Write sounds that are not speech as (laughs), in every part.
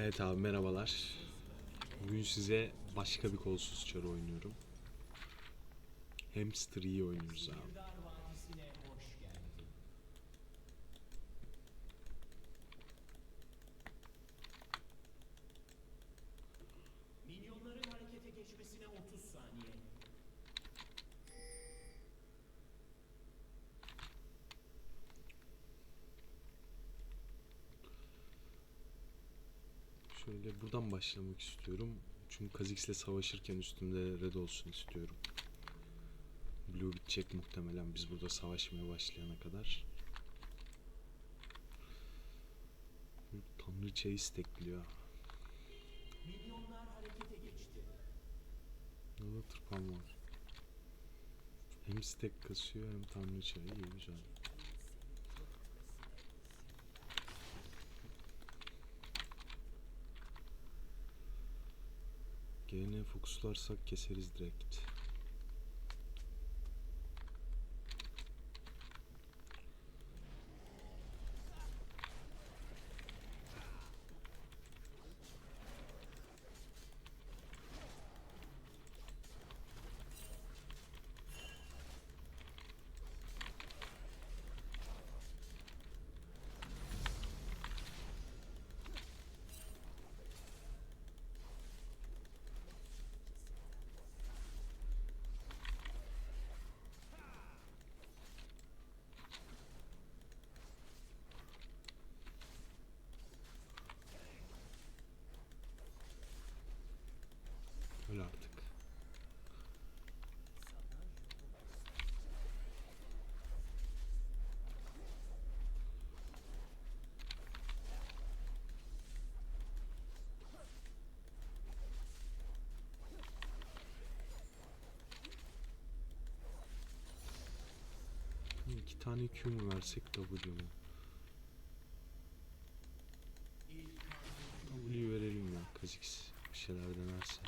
Evet abi merhabalar. Bugün size başka bir kolsuz çarı oynuyorum. Hamster iyi oynuyoruz abi. Başlamak istiyorum. Çünkü Kha'Zix'le savaşırken üstümde red olsun istiyorum. Blue bitecek muhtemelen biz burada savaşmaya başlayana kadar. Tanrıçayı istekliyor. Minyonlar harekete geçti. Burada tırpan var. Hem stack kasıyor hem tanrıça. İyi güzel. Gene fokuslarsak keseriz direkt. Öyle artık. İki tane Q mu versek W mu? W verelim ya Kha'Zix bir şeyler denerse.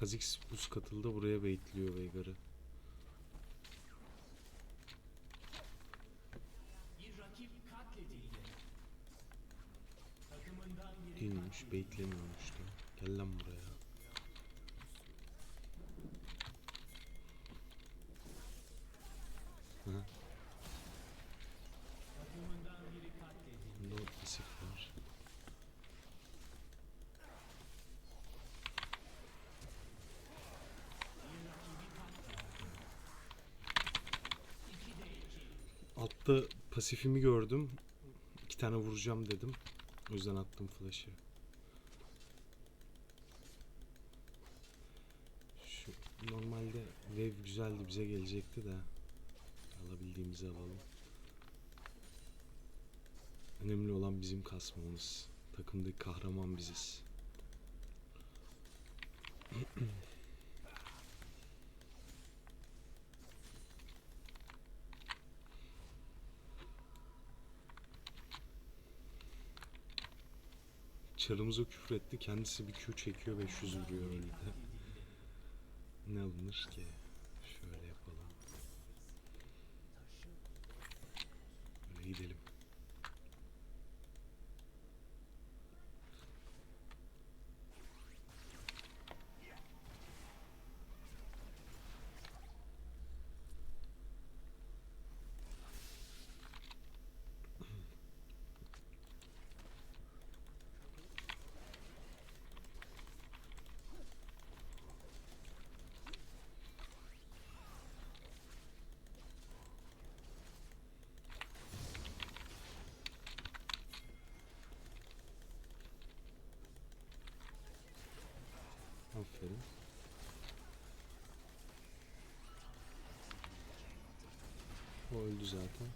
Kha'Zix buz katıldı buraya baitliyor Veigar'ı. Değilmiş, katledildi. baitlemiyormuş da. Gel lan buraya. Hı, Takımından biri katledildi. bunda o pasif var. Altta pasifimi gördüm. İki tane vuracağım dedim. O yüzden attım flash'ı. Şu normalde wave güzeldi bize gelecekti de alabildiğimizi alalım. Önemli olan bizim kasmamız. Takımdaki kahraman biziz. (clears throat) Çarımıza küfür etti. Kendisi bir Q çekiyor 500 vuruyor öyle de. Ne alınır ki? Şöyle yapalım. Böyle gidelim. O öldü zaten.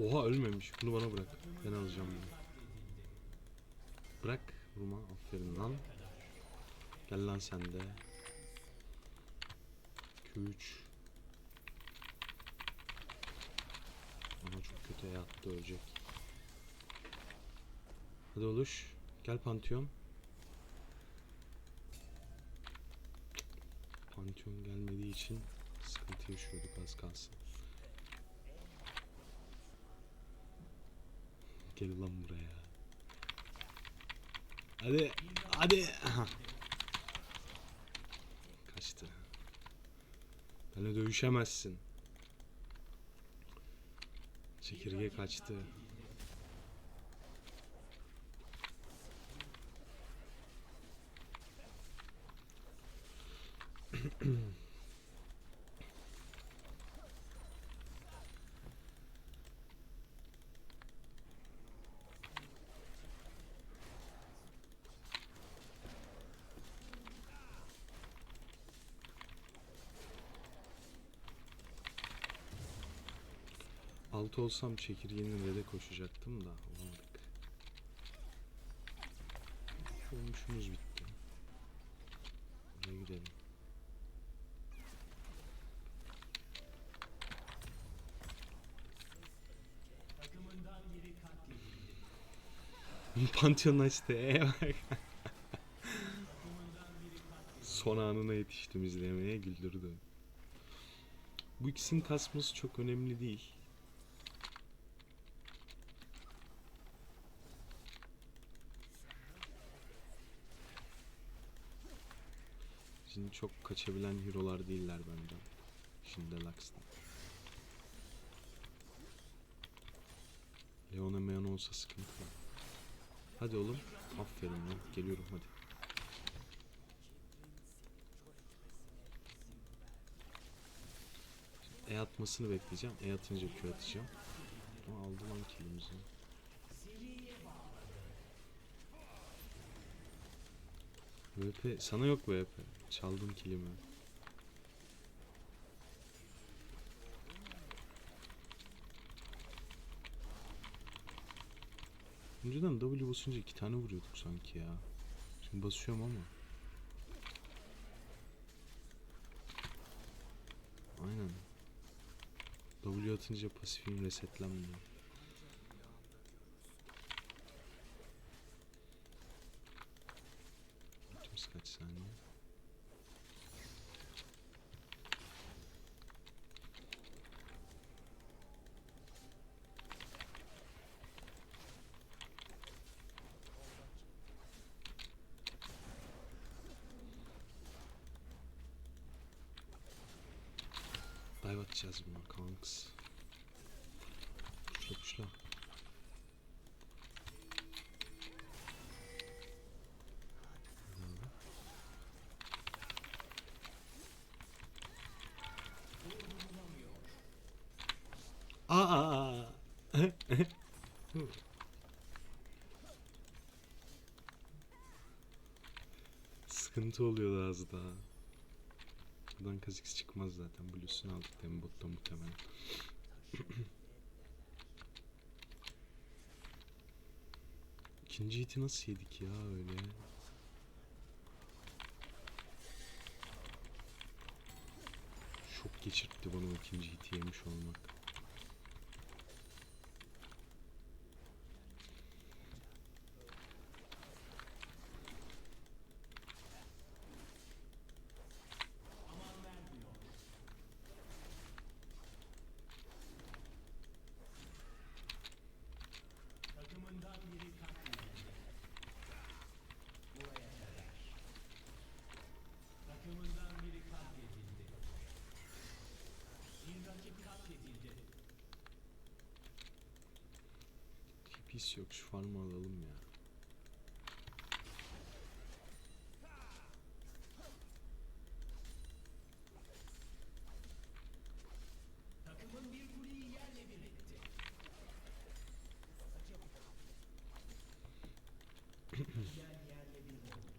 Oha ölmemiş. Bunu bana bırak. Ben alacağım bunu. Bırak. Vurma. Aferin lan. Gel lan sen de. Q3. Ama çok kötü yattı ölecek. Hadi oluş. Gel Pantheon. Pantheon gelmediği için sıkıntı yaşıyorduk az kalsın. Gel lan buraya. Hadi. Hadi. Kaçtı. Benimle dövüşemezsin. Çekirge kaçtı. (clears throat) Altı olsam çekirgenin rede koşacaktım da olamadık. Olmuşumuz bitti. Buraya gidelim. Pantheon açtı. Son anına yetiştim izlemeye güldürdü. Bu ikisinin kasması çok önemli değil. Şimdi çok kaçabilen hero'lar değiller benden. Şimdi Lux'tan. Leona Meon olsa sıkıntı var. Hadi oğlum. Aferin lan. Geliyorum hadi. E atmasını bekleyeceğim. E atınca Q atacağım. Ama aldı lan killimizi. VP sana yok VP. Çaldın killimi. Önceden W basınca iki tane vuruyorduk sanki ya. Şimdi basıyorum ama. Aynen. W atınca pasifim resetlenmiyor. Atacağız buna kanks. Puşla puşla. Aa! (laughs) Sıkıntı oluyordu az daha. Kha'Zix çıkmaz zaten. Blue'sunu aldık demin botta muhtemelen. (clears throat) İkinci hiti nasıl yedik ya öyle? Şok geçirtti bana o ikinci hiti yemiş olmak. TP'si yok şu farmı alalım ya. Takımın bir kuleyi yerle bir etti. Yer yerle bir oldu.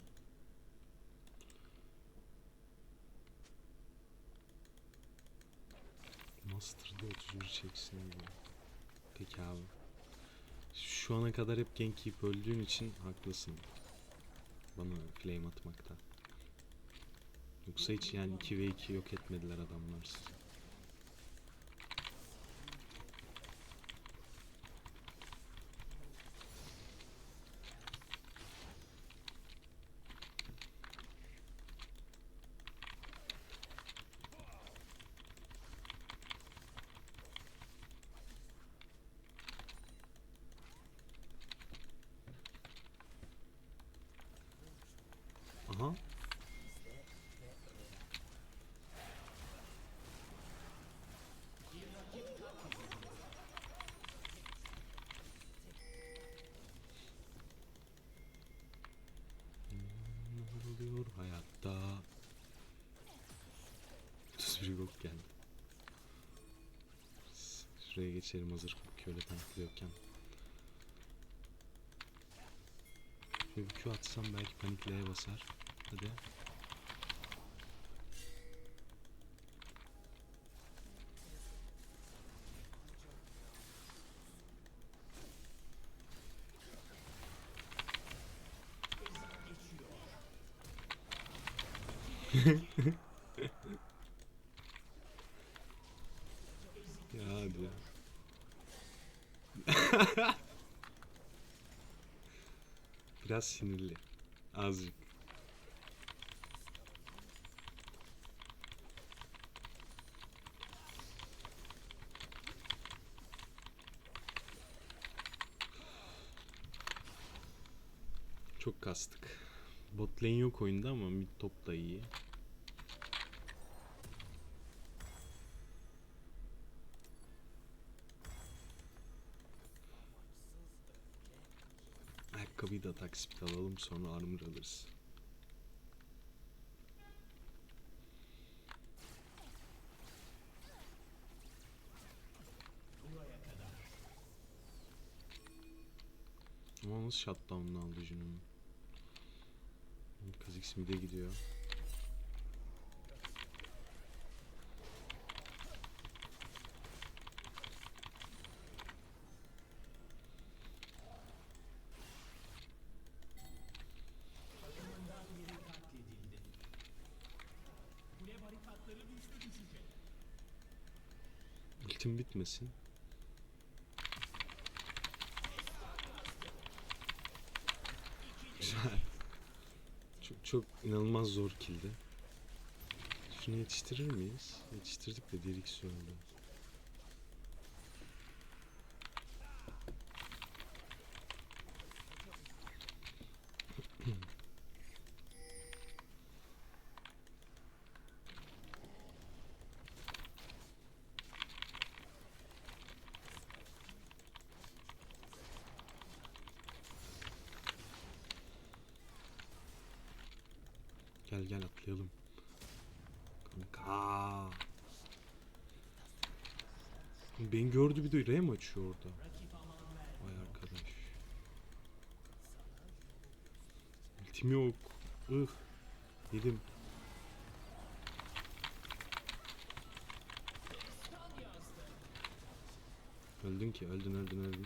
Master'da 31 çeksin diyor. Peki abi. Şu ana kadar hep gank yiyip öldüğün için haklısın. Bana flame atmakta. Yoksa hiç yani 2 ve 2 yok etmediler adamlar sizi. Aha. Neler oluyor hayatta? 31 gok geldi. Şuraya geçelim hazır köle tanklıyorken. Şöyle bir Q atsam belki panikleye basar. Hadi. (laughs) ya hadi. Biraz sinirli. Azıcık. Çok kastık. Bot lane yok oyunda ama mid top da iyi. Ayakkabıyı da speed alalım sonra armor alırız. Ama nasıl shutdown'unu aldı Jun'un? Kha'Zix mid'e gidiyor. Ultim bitmesin. Güzel. Çok çok inanılmaz zor kildi. Şunu yetiştirir miyiz? Yetiştirdik de diğer ikisi. Gel gel atlayalım. Kanka. Beni gördü bir de rem açıyor orada. Vay arkadaş. Ultim yok. Ih. Yedim. Öldün ki öldün öldün öldün.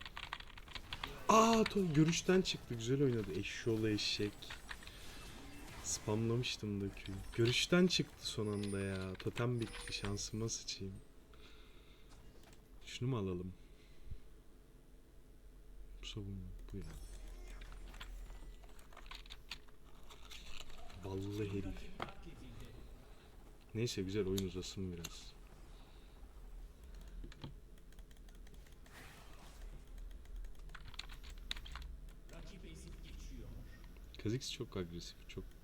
Aa to görüşten çıktı güzel oynadı eşşoğlu eşek. Spamlamıştım da. Görüşten çıktı son anda ya. Totem bitti şansıma sıçayım. Şunu mu alalım? Bu mu? Bu ya. Ballı herif. Neyse güzel oyun uzasın biraz. Kha'Zix çok agresif, çok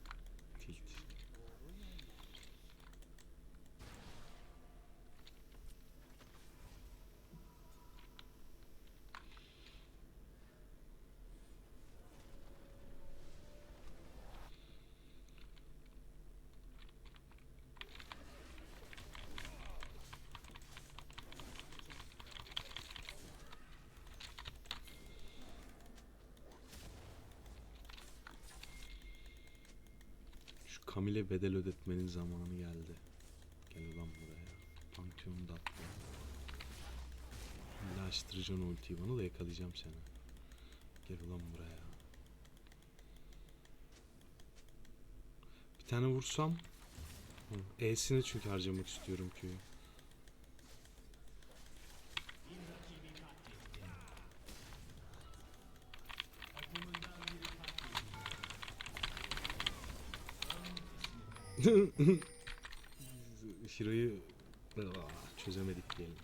Kamil'e bedel ödetmenin zamanı geldi. Gel ulan buraya. Pantheon'da atla. İlla açtıracaksın ultiyi bana da yakalayacağım seni. Gel ulan buraya. Bir tane vursam. E'sini çünkü harcamak istiyorum Q'yu. (laughs) Aa, çözemedik diyelim.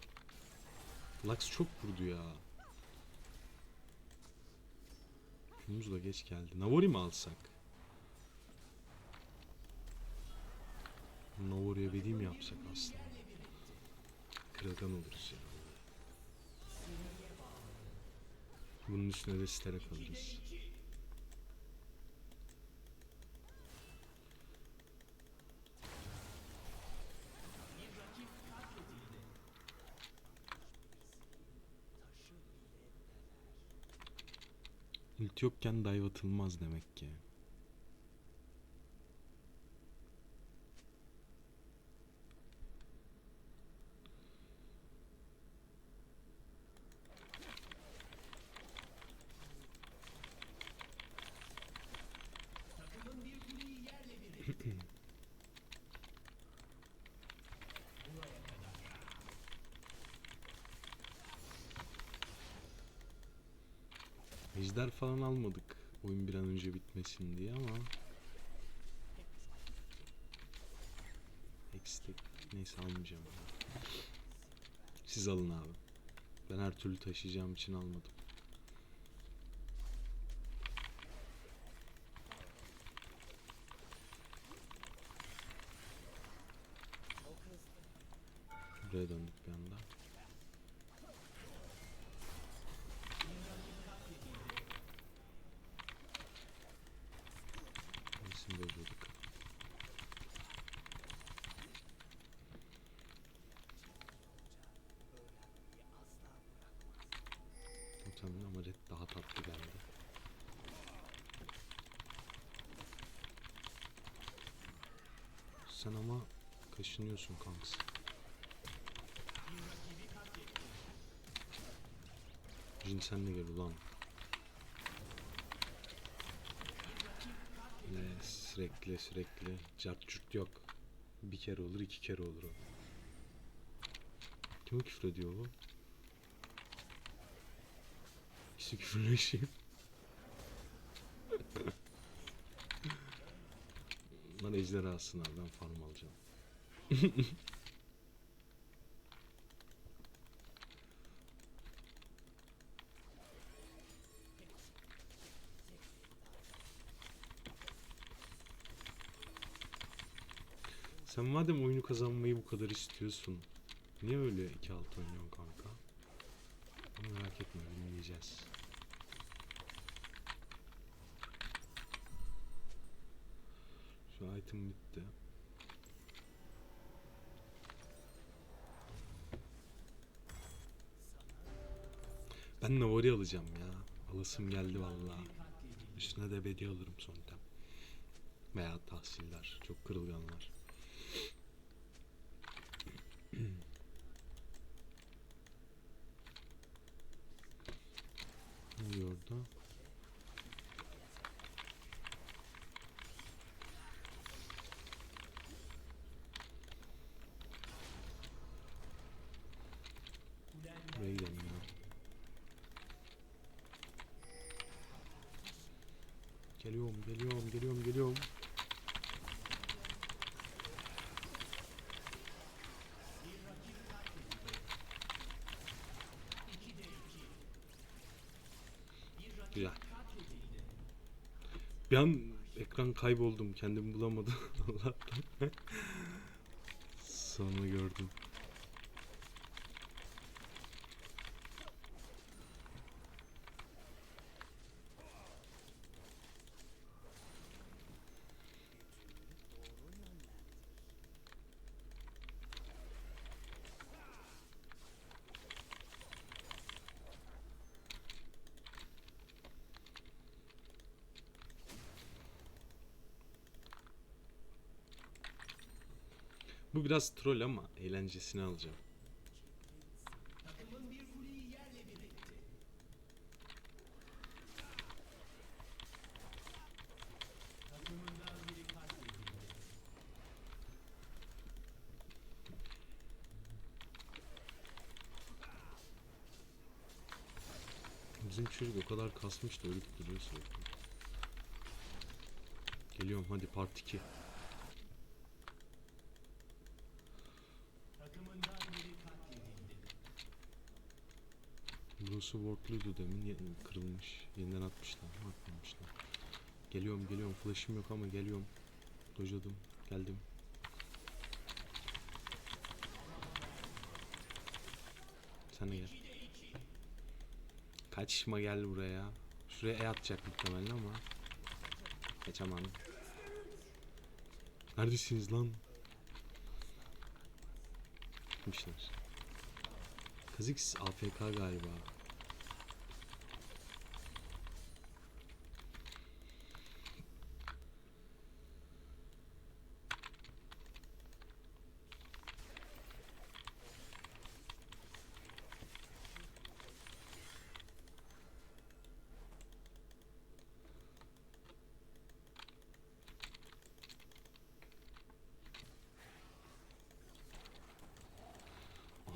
Lux çok vurdu ya. Q'muz da geç geldi. Navori mi alsak? Navori'ye bedi mi yapsak aslında? Kırılgan oluruz ya. Bunun üstüne de stere kalırız. Yokken dive atılmaz demek ki. Takımın bir kuleyi yerle bir etti. Ejder falan almadık. Oyun bir an önce bitmesin diye ama. Eksik. Neyse almayacağım. ya. Siz alın abi. Ben her türlü taşıyacağım için almadım. Buraya döndük bir anda. Resim bozuyorduk. Muhtemelen ama red daha tatlı geldi. Sen ama kaşınıyorsun kanks. Jin sen de gel ulan. Ne sürekli sürekli cart curt yok. Bir kere olur iki kere olur o. Kim küfür ediyor bu? İkisi küfürleşiyor. Lan ejderhasın abi ben farm alacağım. (laughs) Sen madem oyunu kazanmayı bu kadar istiyorsun. Niye öyle 2-6 oynuyorsun kanka? Merak etme dinleyeceğiz. Şu item bitti. Ben Navari alacağım ya. Alasım geldi vallahi. Üstüne de bedi alırım son tem. Veya tahsiller. Çok kırılganlar. (clears throat) Ne oluyor orada? Buraya gidelim ya. Geliyorum, geliyorum, geliyorum. Güzel. Bir an ekran kayboldum. Kendimi bulamadım. (laughs) Allah'tan. Sonra gördüm. Bu biraz troll ama eğlencesini alacağım. Bizim çocuk o kadar kasmış da ölüp duruyor sürekli. Geliyorum hadi part 2. Burası wardluydu demin kırılmış. Yeniden atmışlar. mı? Atmamışlar. Geliyorum geliyorum. Flash'ım yok ama geliyorum. Dojladım. Geldim. Sen de gel. Kaçma gel buraya. Şuraya E atacak muhtemelen ama. Kaçamam. Neredesiniz lan? Gitmişler. Kazix AFK galiba.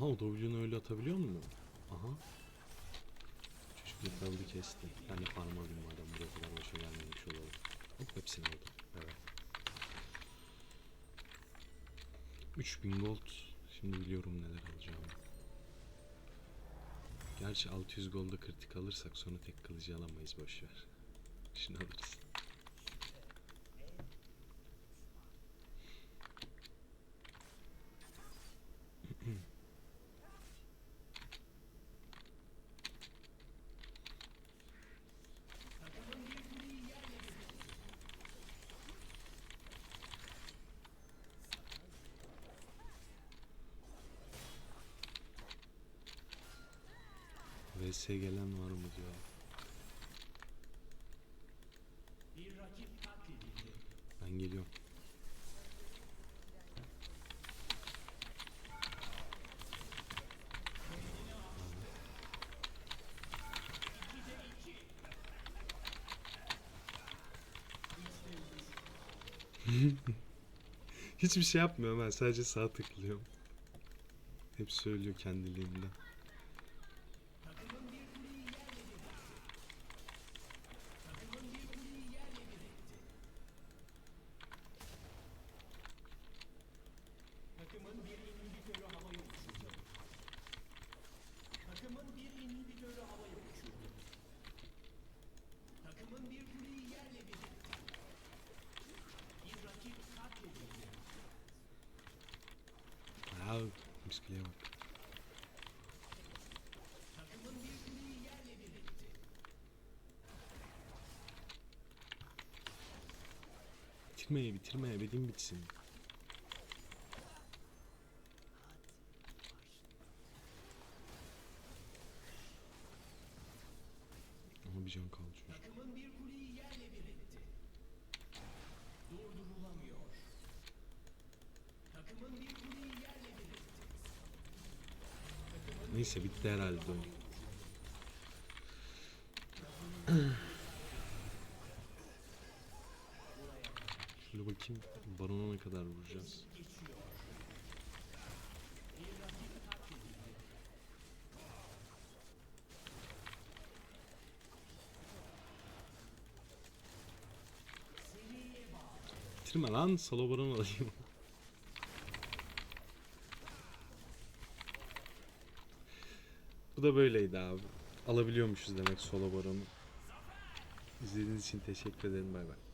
Aha o W'nu öyle atabiliyor mu? Aha. Çocuk yakaladı kesti. Ben de farm alayım madem buraya kadar boşa gelmemiş olalım. Hop hepsini aldım. Evet. 3000 gold. Şimdi biliyorum neler alacağımı. Gerçi 600 golda kritik alırsak sonra tek kılıcı alamayız boşver. Şunu alırız. VS gelen var mı katledildi. Ben geliyorum. Hiçbir şey yapmıyorum ben sadece sağ tıklıyorum. Hep söylüyor kendiliğinden. Takımın bir kuleyi yerle bir etti. Takımın bir kuleyi yerle bir etti. Takımın bir inhibitörü havaya uçurdu. Takımın bir inhibitörü havaya uçurdu. Takımın bir kuleyi yerle bir etti. Bir rakip katledildi. Aa, miskuleye bak. Takımın bir kuleyi yerle bir etti. Bitirmeye bitirmeye bedim bitsin. Ama bir can kaldı çocuk. Takımın bir kuleyi yerle bir etti. Durdurulamıyor. Takımın bir kuleyi yerle bir etti. Neyse bitti herhalde oyun. Şöyle bakayım barona ne kadar vuracağız. Bitirme lan solo baron alayım. Bu da böyleydi abi. Alabiliyormuşuz demek solo baronu. İzlediğiniz için teşekkür ederim bay bay.